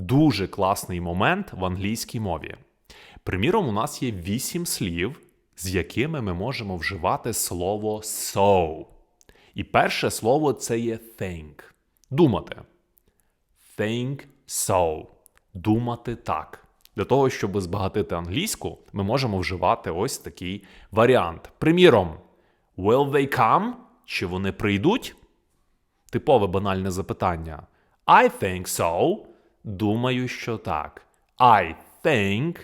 дуже класний момент в англійській мові. Приміром, у нас є вісім слів, з якими ми можемо вживати слово so. І перше слово це є think. Думати. Think so. Думати так. Для того, щоб збагатити англійську, ми можемо вживати ось такий варіант. Приміром, will they come? Чи вони прийдуть? Типове банальне запитання. I think so. Думаю, що так. I think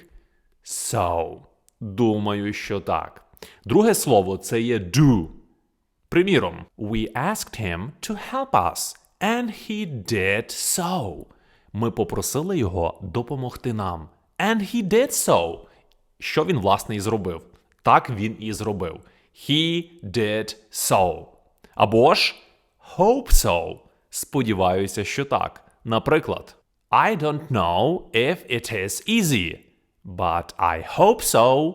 so. Думаю, що так. Друге слово це є do. Приміром, we asked him to help us, and he did so. Ми попросили його допомогти нам. And he did so. Що він, власне, і зробив? Так він і зробив. He did so. Або ж hope so. Сподіваюся, що так. Наприклад, I don't know if it is easy, but I hope so.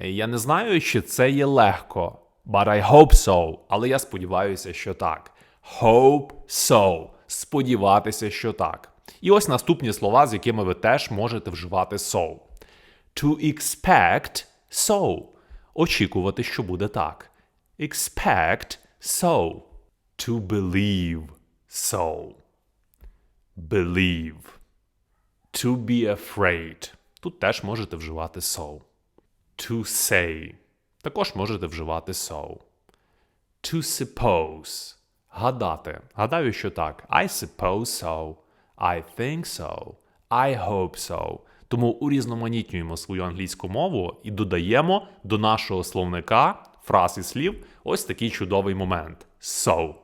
Я не знаю, чи це є легко. But I hope so. Але я сподіваюся, що так. Hope so. Сподіватися, що так. І ось наступні слова, з якими ви теж можете вживати so. To expect so. Очікувати, що буде так. Expect so. To believe so. Believe. To be afraid. Тут теж можете вживати so. To say. Також можете вживати so. To suppose. Гадати. Гадаю, що так. I suppose so. I think so. I hope so. Тому урізноманітнюємо свою англійську мову і додаємо до нашого словника фраз і слів ось такий чудовий момент. So.